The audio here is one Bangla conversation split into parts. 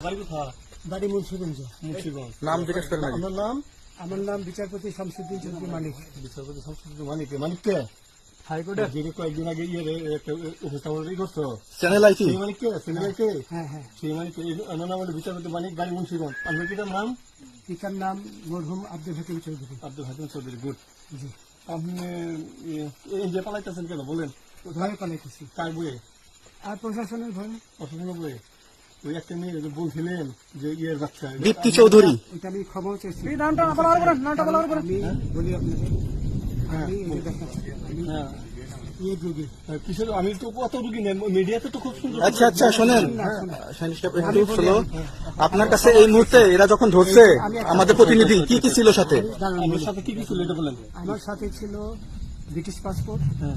বাড়ি মুন্সিগঞ্জ নাম জিজ্ঞেস করেন। আপনার নাম আমার নাম বিচারপতি শামসুদ্দিন চৌধুরী মানিক। বিচারপতি সংস্কৃতি মানিক। যিনি কয়েকদিন আগে ইয়ে উপস্থাপন করছ চ্যানেল আইটি সেই মানিককে সিনেমাকে হ্যাঁ হ্যাঁ সেই মানিককে আমার নাম হলো বিচারপতি মানিক বাড়ি মুন্সিগঞ্জ আপনার কি নাম? পিতার নাম মরহুম আব্দুল হাকিম চৌধুরী। আব্দুল হাকিম চৌধুরী গুড। জি। আপনি এই যে পালাইতেছেন কেন? বলেন। ভয়ে পালাইতেছি। কার বইয়ে? আর প্রশাসনের ভয়ে অসুবিধা বইয়ে? ওই একটা মেয়ে যে বলছিলেন যে ইয়ের বাচ্চা দীপ্তি চৌধুরী। ওইটা আমি ক্ষমাও চাইছি। নামটা বলা হবে নামটা বলা হবে বলি আপনাকে আমি এই যে দেখাচ্ছি আমি হ্যাঁ। ইয়ে আমি তো কত রুগী নেই মিডিয়াতে তো খুব সুন্দর আচ্ছা আচ্ছা শোনেন। আপনার কাছে এই মুহূর্তে এরা যখন ধরছে আমাদের প্রতিনিধি কি কি ছিল সাথে? আমার সাথে কি কি ছিল এটা বলেন। আমার সাথে ছিল ব্রিটিশ পাসপোর্ট হ্যাঁ।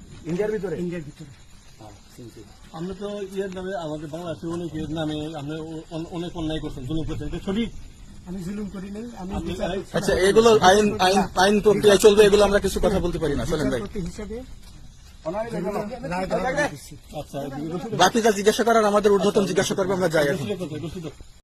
ইন্ডিয়ার ভিতরে? ইন্ডিয়ার ভিতরে। আমরা তো ইয়ের নামে আমাদের বাংলাদেশের অনেকের নামে আপনি অনেক অন্যায় করছেন জুলুম করছেন এটা সঠিক? আমি জুলুম করি নাই আমি আচ্ছা এগুলো আইন আইন আইন প্রক্রিয়া চলবে এগুলো আমরা কিছু কথা বলতে পারি না চলেন ভাই। হিসাবে আচ্ছা এদিকে রসিদ বাকি যা জিজ্ঞাসা করার আমাদের ঊর্ধ্বতন জিজ্ঞাসা করব আমরা যাই